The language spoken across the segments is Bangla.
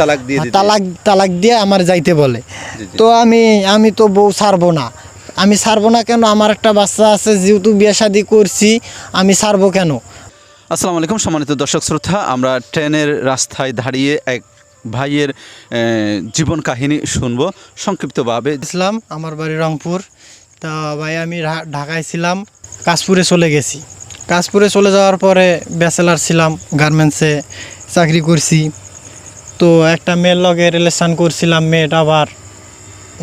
তালাক দিয়ে তালাক তালাক দিয়ে আমার যাইতে বলে। তো আমি আমি তো বউ ছাড়বো না। আমি ছাড়বো না কেন? আমার একটা বাচ্চা আছে যেহেতু বিয়ে শাদি করছি আমি ছাড়বো কেন? আসসালামু আলাইকুম সম্মানিত দর্শক শ্রোতা। আমরা ট্রেনের রাস্তায় দাঁড়িয়ে এক ভাইয়ের জীবন কাহিনী শুনব। সংক্ষিপ্তভাবে। ইসলাম আমার বাড়ি রংপুর। তা ভাই আমি ঢাকায় ছিলাম কাশপুরে চলে গেছি। কাশপুরে চলে যাওয়ার পরে ব্যাচেলার ছিলাম গার্মেন্টসে চাকরি করছি। তো একটা মেয়ের লগে রিলেশান করছিলাম মেয়েটা আবার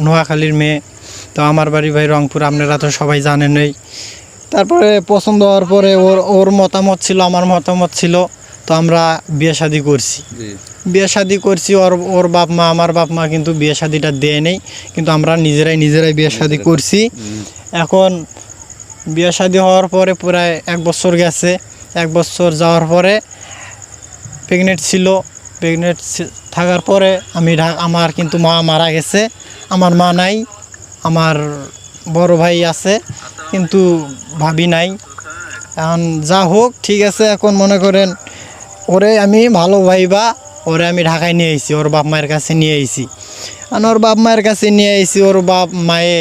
নোয়াখালীর মেয়ে। তো আমার বাড়ি ভাই রংপুর আপনারা তো সবাই জানেনই তারপরে পছন্দ হওয়ার পরে ওর ওর মতামত ছিল আমার মতামত ছিল তো আমরা বিয়ে শাদি করছি। বিয়ে শাদি করছি ওর ওর বাপ মা আমার বাপ মা কিন্তু বিয়ে শাদিটা দেয় নেই কিন্তু আমরা নিজেরাই নিজেরাই বিয়ে শাদি করছি। এখন বিয়ে শাদি হওয়ার পরে প্রায় এক বছর গেছে। এক বছর যাওয়ার পরে প্রেগনেন্ট ছিল। প্রেগনেন্ট থাকার পরে আমি আমার কিন্তু মা মারা গেছে। আমার মা নাই, আমার বড় ভাই আছে, কিন্তু ভাবি নাই। এখন যা হোক, ঠিক আছে, এখন মনে করেন, ওরে আমি ভালো ভাইবা ওরে আমি ঢাকায় নিয়ে আইছি, ওর বাপ মায়ের কাছে নিয়ে আইছি। আর ওর বাপ মায়ের কাছে নিয়ে আইছি, ওর বাপ মায়ে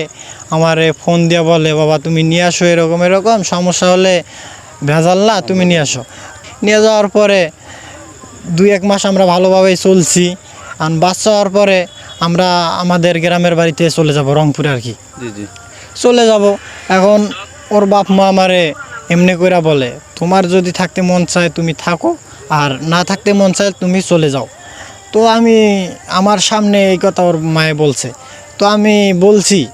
আমারে ফোন দিয়ে বলে, বাবা, তুমি নিয়ে আসো এরকম এরকম, সমস্যা হলে ভেজাল না, তুমি নিয়ে আসো। নিয়ে যাওয়ার পরে দুই এক মাস আমরা ভালোভাবেই চলছি। আর বাচ্চা হওয়ার পরে আমরা আমাদের গ্রামের বাড়িতে চলে যাব রংপুরে আর কি। জি জি। চলে যাব। এখন ওর বাপ মা আমারে এমনি করে বলে তোমার যদি থাকতে মন চায় তুমি থাকো আর না থাকতে মন চায় তুমি চলে যাও। তো আমি আমার সামনে এই কথা ওর মায়ে বলছে। তো আমি বলছি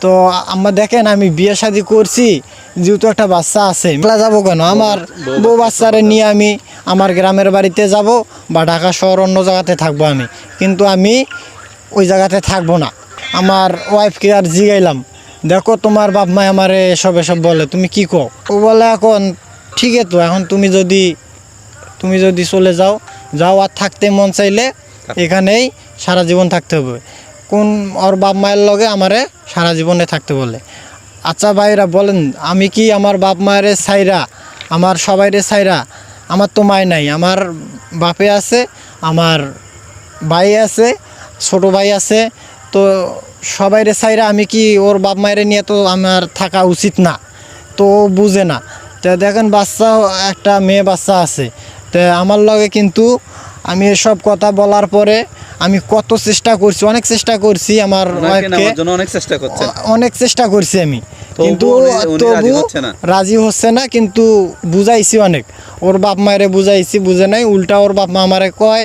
তো আমরা দেখেন আমি বিয়ে শাদি করছি যেহেতু একটা বাচ্চা আছে মেলা যাব কেন? আমার বউ বাচ্চারে নিয়ে আমি আমার গ্রামের বাড়িতে যাব বা ঢাকা শহর অন্য জায়গাতে থাকব আমি। কিন্তু আমি ওই জায়গাতে থাকব না। আমার ওয়াইফকে আর জিগাইলাম, দেখো তোমার বাপ মা আমারে এসব এসব বলে, তুমি কি কো ও বলে, এখন ঠিক তো, এখন তুমি যদি তুমি যদি চলে যাও যাও আর থাকতে মন চাইলে এখানেই সারা জীবন থাকতে হবে। কোন ওর বাপ মায়ের লগে আমারে সারা জীবনে থাকতে বলে। আচ্ছা ভাইরা, বলেন, আমি কি আমার বাপ মায়ের সাইরা আমার সবাইরে সাইরা আমার তো মায় নাই আমার বাপে আছে আমার ভাই আছে ছোট ভাই আছে তো সবাইরে সাইরা আমি কি ওর বাপ মায়ের নিয়ে তো আমার থাকা উচিত না? তো ও বুঝে না। তো দেখেন বাচ্চা একটা মেয়ে বাচ্চা আছে। তো আমার লগে কিন্তু আমি এসব কথা বলার পরে আমি কত চেষ্টা করছি অনেক চেষ্টা করছি আমার অনেক চেষ্টা করছেন। অনেক চেষ্টা করছি আমি। কিন্তু তবু হচ্ছে না। রাজি হচ্ছে না কিন্তু বুঝাইছি অনেক। ওর বাপ মায়েরে বুঝাইছি বুঝে নাই উল্টা ওর বাপ মা আমারে কয়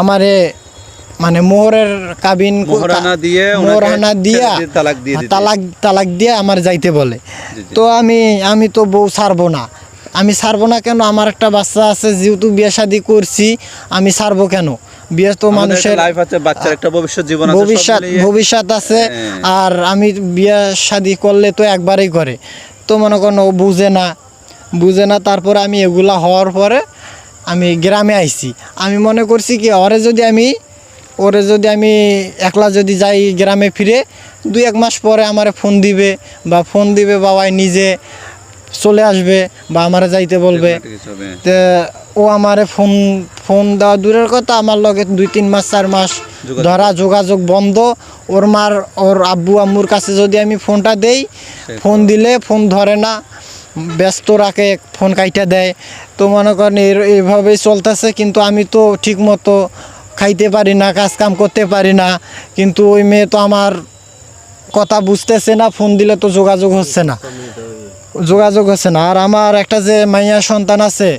আমারে মানে মোহরের কাবিন মোহরানা দিয়ে মোহরানা দিয়া তালাক দিয়ে তালাক তালাক দিয়ে আমার যাইতে বলে। তো আমি আমি তো বউ ছাড়বো না। আমি ছাড়বো না কেন? আমার একটা বাচ্চা আছে যেহেতু বিয়ে শাদি করছি আমি ছাড়বো কেন? তো মানুষের লাইফ আছে বাচ্চার একটা ভবিষ্যৎ জীবন আছে ভবিষ্যৎ ভবিষ্যৎ আছে। হ্যাঁ। আর আমি বিয়ে শাদি করলে তো একবারই করে। তো মনে করেন ও বুঝে না। বুঝে না তারপরে আমি এগুলা হওয়ার পরে আমি গ্রামে আইছি। আমি মনে করছি কি ওরে যদি আমি ওরে যদি আমি একলা যদি যাই গ্রামে ফিরে দুই এক মাস পরে আমার ফোন দিবে বা ফোন দিবে বাবাই নিজে চলে আসবে বা আমারে যাইতে বলবে। তে ও আমারে ফোন ফোন দেওয়া দূরের কথা আমার লগে দুই তিন মাস চার মাস ধরা যোগাযোগ বন্ধ। ওর মার ওর আব্বু আম্মুর কাছে যদি আমি ফোনটা দেই ফোন দিলে ফোন ধরে না ব্যস্ত রাখে ফোন কাইটা দেয়। তো মনে করেন এর- এইভাবেই চলতেছে কিন্তু আমি তো ঠিক মতো খাইতে পারি না কাজ কাম করতে পারি না। কিন্তু ওই মেয়ে তো আমার কথা বুঝতেছে না ফোন দিলে তো যোগাযোগ হচ্ছে না। যোগাযোগ হচ্ছে না। আর আমার একটা যে মাইয়া সন্তান আছে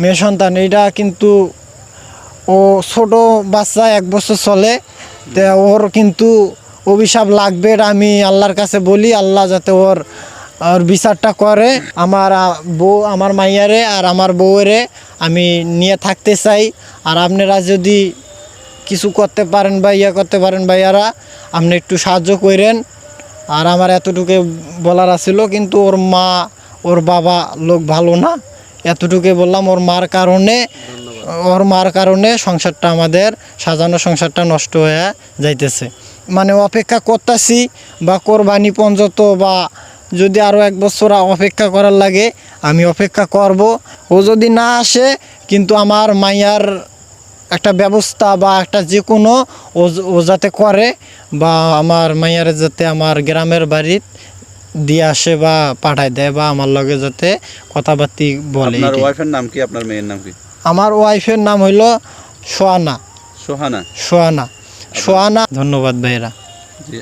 মেয়ে সন্তান এইটা কিন্তু ও ছোট বাচ্চা, এক বছর চলে। ওর কিন্তু অভিশাপ লাগবে আমি আল্লাহর কাছে বলি। আল্লাহ যাতে ওর ওর বিচারটা করে। আমার বউ, আমার মাইয়ারে আর আমার বউয়েরে আমি নিয়ে থাকতে চাই। আর আপনারা যদি কিছু করতে পারেন বা ইয়া করতে পারেন ভাইয়ারা, আপনি একটু সাহায্য করেন। আর আমার এতটুকু বলার আছিল, কিন্তু ওর মা, ওর বাবা লোক ভালো না। এতটুকু বললাম ওর মার কারণে ওর মার কারণে সংসারটা আমাদের সাজানো সংসারটা নষ্ট হয়ে যাইতেছে। মানে অপেক্ষা করতেছি বা কোরবানি পঞ্জত বা যদি আরও এক বছর অপেক্ষা করার লাগে আমি অপেক্ষা করব। ও যদি না আসে কিন্তু আমার মাইয়ার একটা ব্যবস্থা বা একটা যে কোনো ও যাতে করে বা আমার মাইয়ারে যাতে আমার গ্রামের বাড়িত দিয়ে আসে বা পাঠায় দেয় বা আমার লগে যাতে কথাবার্তি বলে আপনার ওয়াইফের নাম কি? আপনার মেয়ের নাম কি? আমার ওয়াইফের নাম হইল সোহানা। সোহানা। সোহানা। সোহানা ধন্যবাদ ভাইরা। জি